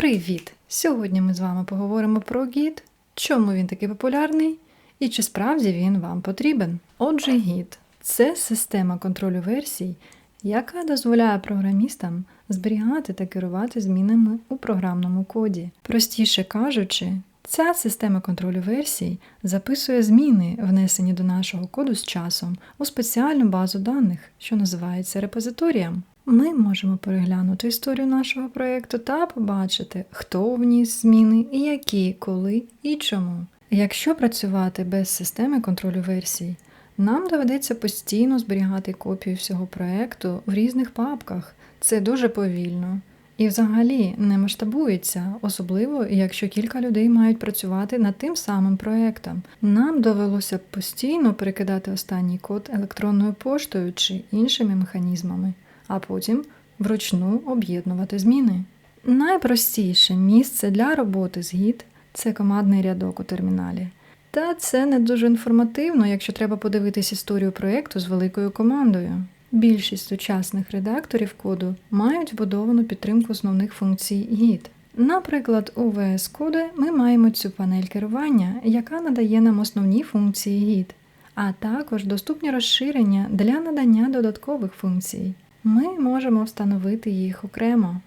Привіт! Сьогодні ми з вами поговоримо про гід, чому він такий популярний і чи справді він вам потрібен. Отже, гід це система контролю версій, яка дозволяє програмістам зберігати та керувати змінами у програмному коді. Простіше кажучи, ця система контролю версій записує зміни, внесені до нашого коду з часом, у спеціальну базу даних, що називається репозиторієм. Ми можемо переглянути історію нашого проєкту та побачити, хто вніс зміни, які, коли і чому. Якщо працювати без системи контролю версій, нам доведеться постійно зберігати копію всього проєкту в різних папках. Це дуже повільно. І взагалі не масштабується, особливо якщо кілька людей мають працювати над тим самим проєктом. Нам довелося постійно перекидати останній код електронною поштою чи іншими механізмами, а потім вручну об'єднувати зміни. Найпростіше місце для роботи з гід це командний рядок у терміналі. Та це не дуже інформативно, якщо треба подивитись історію проєкту з великою командою. Більшість сучасних редакторів коду мають вбудовану підтримку основних функцій гід. Наприклад, у VS Code ми маємо цю панель керування, яка надає нам основні функції гід, а також доступні розширення для надання додаткових функцій. Ми можемо встановити їх окремо.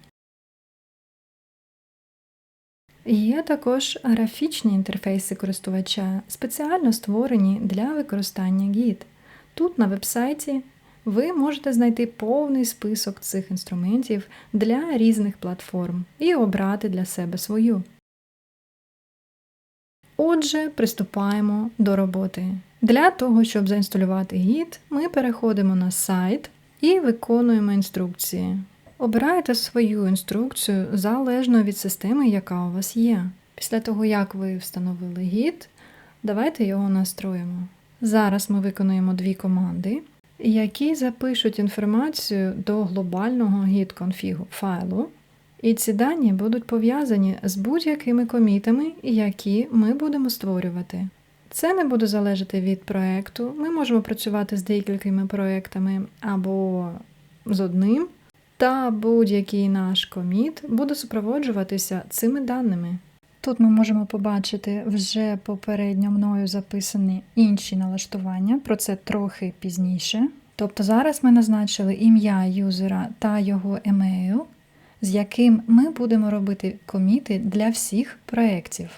Є також графічні інтерфейси користувача, спеціально створені для використання гід. Тут на вебсайті ви можете знайти повний список цих інструментів для різних платформ і обрати для себе свою. Отже, приступаємо до роботи. Для того, щоб заінсталювати гід, ми переходимо на сайт і виконуємо інструкції. Обирайте свою інструкцію залежно від системи, яка у вас є. Після того, як ви встановили гід, давайте його настроїмо. Зараз ми виконуємо дві команди, які запишуть інформацію до глобального git конфігу файлу, і ці дані будуть пов'язані з будь-якими комітами, які ми будемо створювати. Це не буде залежати від проєкту. Ми можемо працювати з декількома проєктами або з одним, та будь-який наш коміт буде супроводжуватися цими даними. Тут ми можемо побачити вже попередньо мною записані інші налаштування, про це трохи пізніше. Тобто зараз ми назначили ім'я юзера та його емейл, з яким ми будемо робити коміти для всіх проєктів.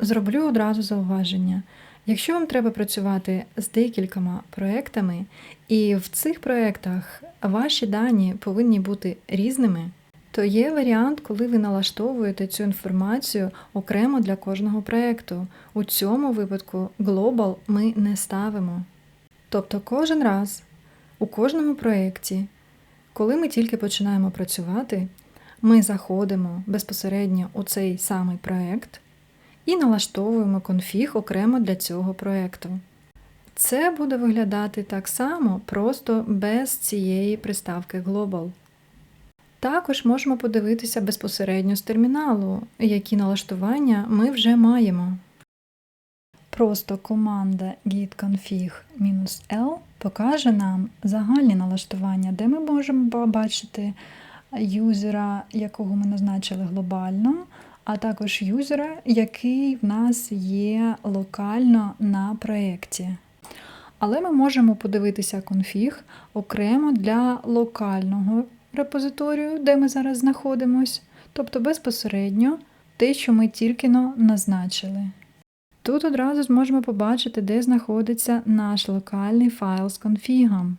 Зроблю одразу зауваження. Якщо вам треба працювати з декількома проєктами, і в цих проєктах ваші дані повинні бути різними, то є варіант, коли ви налаштовуєте цю інформацію окремо для кожного проєкту. У цьому випадку Global ми не ставимо. Тобто кожен раз у кожному проєкті, коли ми тільки починаємо працювати, ми заходимо безпосередньо у цей самий проєкт і налаштовуємо конфіг окремо для цього проєкту. Це буде виглядати так само, просто без цієї приставки Global. Також можемо подивитися безпосередньо з терміналу, які налаштування ми вже маємо. Просто команда git-config-l покаже нам загальні налаштування, де ми можемо побачити юзера, якого ми назначили глобально, а також юзера, який в нас є локально на проєкті. Але ми можемо подивитися конфіг окремо для локального репозиторію, де ми зараз знаходимось, тобто безпосередньо те, що ми тільки назначили. Тут одразу зможемо побачити, де знаходиться наш локальний файл з конфігом.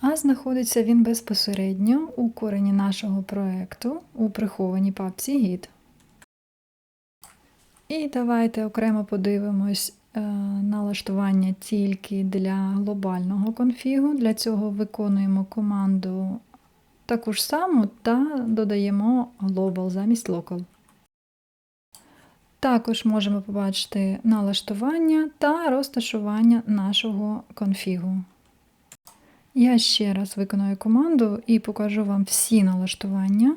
А знаходиться він безпосередньо у корені нашого проєкту у прихованій папці Git. І давайте окремо подивимось е, налаштування тільки для глобального конфігу. Для цього виконуємо команду таку ж саму та додаємо Global замість Local. Також можемо побачити налаштування та розташування нашого конфігу. Я ще раз виконую команду і покажу вам всі налаштування.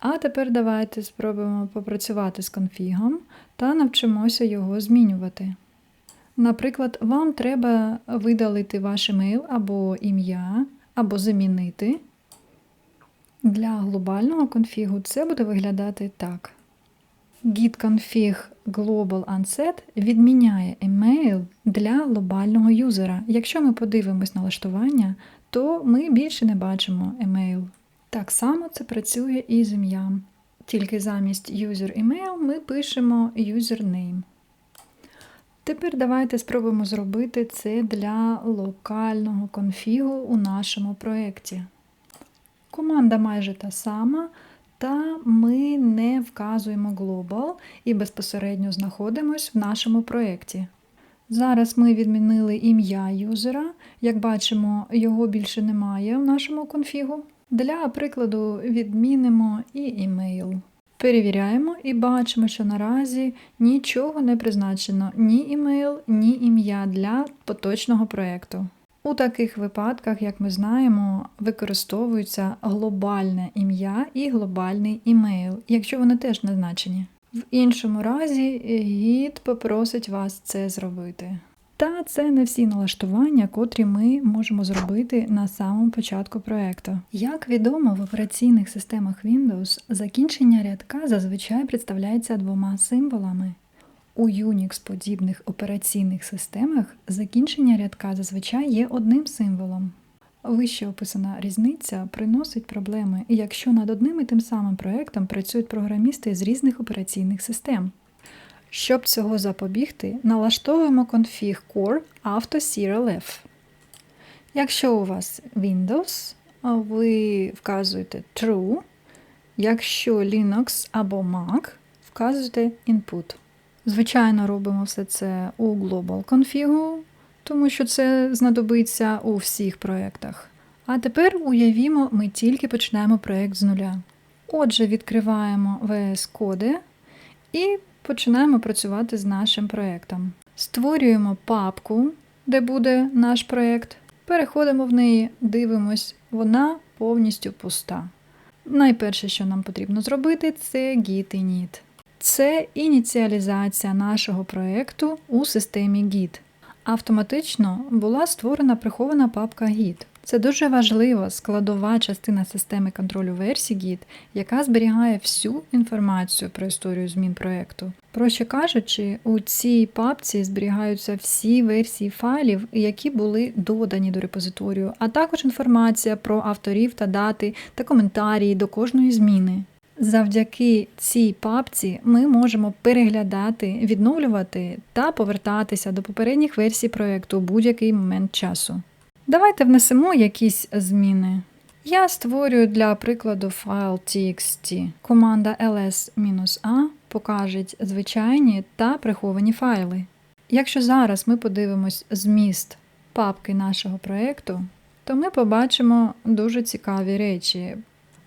А тепер давайте спробуємо попрацювати з конфігом та навчимося його змінювати. Наприклад, вам треба видалити ваш емейл або ім'я, або замінити. Для глобального конфігу це буде виглядати так. Git config global unset відміняє email для глобального юзера. Якщо ми подивимось налаштування, то ми більше не бачимо email. Так само це працює і з ім'ям. Тільки замість user email ми пишемо username. Тепер давайте спробуємо зробити це для локального конфігу у нашому проєкті. Команда майже та сама, та ми не вказуємо Global і безпосередньо знаходимось в нашому проєкті. Зараз ми відмінили ім'я юзера. Як бачимо, його більше немає в нашому конфігу. Для прикладу відмінимо і імейл. Перевіряємо і бачимо, що наразі нічого не призначено ні імейл, ні ім'я для поточного проєкту. У таких випадках, як ми знаємо, використовується глобальне ім'я і глобальний імейл, якщо вони теж назначені. В іншому разі гід попросить вас це зробити. Та це не всі налаштування, котрі ми можемо зробити на самому початку проекту. Як відомо, в операційних системах Windows закінчення рядка зазвичай представляється двома символами. У Unix подібних операційних системах закінчення рядка зазвичай є одним символом. Вище описана різниця приносить проблеми, якщо над одним і тим самим проектом працюють програмісти з різних операційних систем. Щоб цього запобігти, налаштовуємо config core AutoCRLF. Якщо у вас Windows, ви вказуєте True. Якщо Linux або Mac, вказуєте Input. Звичайно, робимо все це у Global Config, тому що це знадобиться у всіх проєктах. А тепер уявімо, ми тільки починаємо проєкт з нуля. Отже, відкриваємо VS Code і починаємо працювати з нашим проєктом. Створюємо папку, де буде наш проєкт. Переходимо в неї, дивимось, вона повністю пуста. Найперше, що нам потрібно зробити, це git init. Це ініціалізація нашого проєкту у системі Git. Автоматично була створена прихована папка Git. Це дуже важлива складова частина системи контролю версій Git, яка зберігає всю інформацію про історію змін проєкту. Проще кажучи, у цій папці зберігаються всі версії файлів, які були додані до репозиторію, а також інформація про авторів та дати та коментарі до кожної зміни. Завдяки цій папці ми можемо переглядати, відновлювати та повертатися до попередніх версій проєкту у будь-який момент часу. Давайте внесемо якісь зміни. Я створюю для прикладу файл txt. Команда ls-a покаже звичайні та приховані файли. Якщо зараз ми подивимось зміст папки нашого проєкту, то ми побачимо дуже цікаві речі.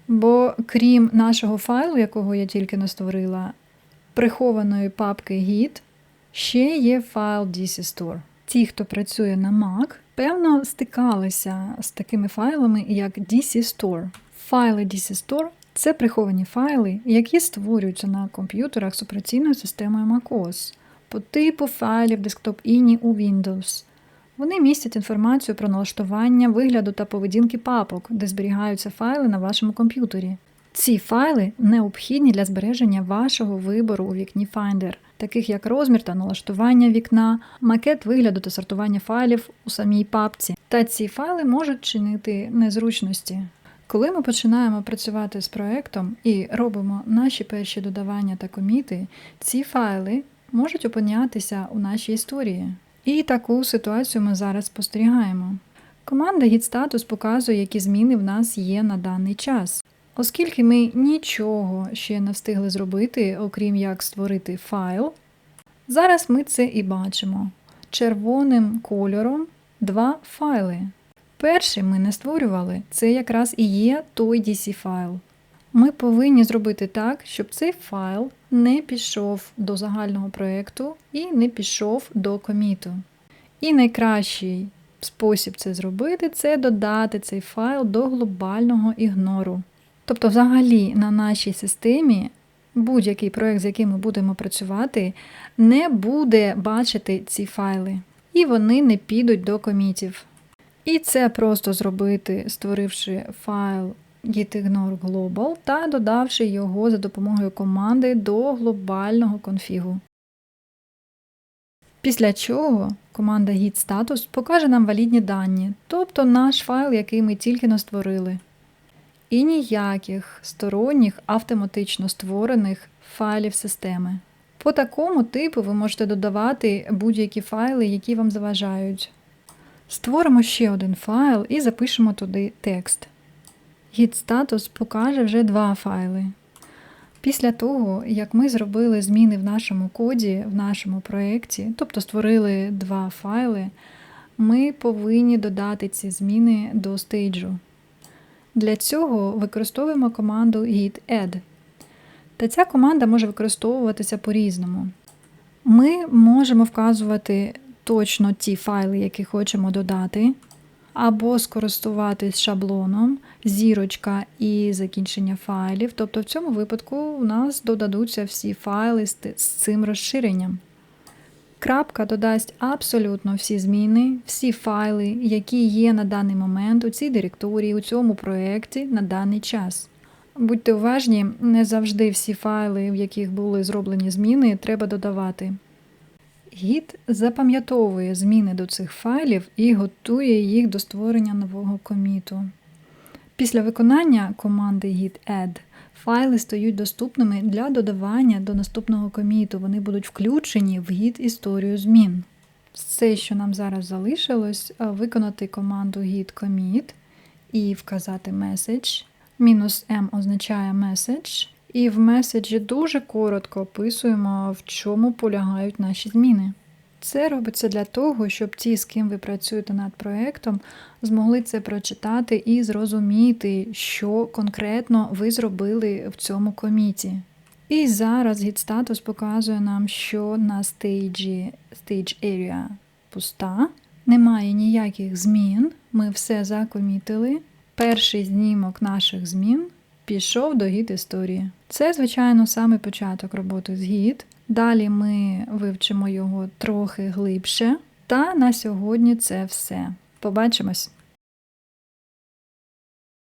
Бо крім нашого файлу, якого я тільки не створила, прихованої папки Git, ще є файл DC-Store. Ті, хто працює на Mac, певно стикалися з такими файлами, як DC-Store. Файли DC-Store це приховані файли, які створюються на комп'ютерах з операційною системою macOS по типу файлів Desktop-INI у Windows. Вони містять інформацію про налаштування вигляду та поведінки папок, де зберігаються файли на вашому комп'ютері. Ці файли необхідні для збереження вашого вибору у вікні Finder, таких як розмір та налаштування вікна, макет вигляду та сортування файлів у самій папці. Та ці файли можуть чинити незручності. Коли ми починаємо працювати з проектом і робимо наші перші додавання та коміти, ці файли можуть опинятися у нашій історії. І таку ситуацію ми зараз спостерігаємо. Команда GitStatus показує, які зміни в нас є на даний час. Оскільки ми нічого ще не встигли зробити, окрім як створити файл, зараз ми це і бачимо. Червоним кольором два файли. Перший ми не створювали, це якраз і є той DC файл. Ми повинні зробити так, щоб цей файл не пішов до загального проєкту і не пішов до коміту. І найкращий спосіб це зробити це додати цей файл до глобального ігнору. Тобто, взагалі, на нашій системі будь-який проєкт, з яким ми будемо працювати, не буде бачити ці файли, і вони не підуть до комітів. І це просто зробити, створивши файл gitignore global та додавши його за допомогою команди до глобального конфігу. Після чого команда git status покаже нам валідні дані, тобто наш файл, який ми тільки но створили. І ніяких сторонніх автоматично створених файлів системи. По такому типу ви можете додавати будь-які файли, які вам заважають. Створимо ще один файл і запишемо туди текст. Git status покаже вже два файли. Після того, як ми зробили зміни в нашому коді, в нашому проєкті, тобто створили два файли, ми повинні додати ці зміни до стейджу. Для цього використовуємо команду git add. Та ця команда може використовуватися по-різному. Ми можемо вказувати точно ті файли, які хочемо додати, або скористуватись шаблоном, зірочка і закінчення файлів. Тобто в цьому випадку у нас додадуться всі файли з цим розширенням. Крапка додасть абсолютно всі зміни, всі файли, які є на даний момент у цій директорії, у цьому проєкті на даний час. Будьте уважні, не завжди всі файли, в яких були зроблені зміни, треба додавати. Git запам'ятовує зміни до цих файлів і готує їх до створення нового коміту. Після виконання команди git add файли стають доступними для додавання до наступного коміту. Вони будуть включені в git історію змін. Все, що нам зараз залишилось, виконати команду git commit і вказати message. Мінус m означає message. І в меседжі дуже коротко описуємо, в чому полягають наші зміни. Це робиться для того, щоб ті, з ким ви працюєте над проєктом, змогли це прочитати і зрозуміти, що конкретно ви зробили в цьому коміті. І зараз Status показує нам, що на стейджі Stage Area пуста, немає ніяких змін, ми все закомітили. Перший знімок наших змін пішов до гід історії. Це, звичайно, саме початок роботи з гід. Далі ми вивчимо його трохи глибше. Та на сьогодні це все. Побачимось!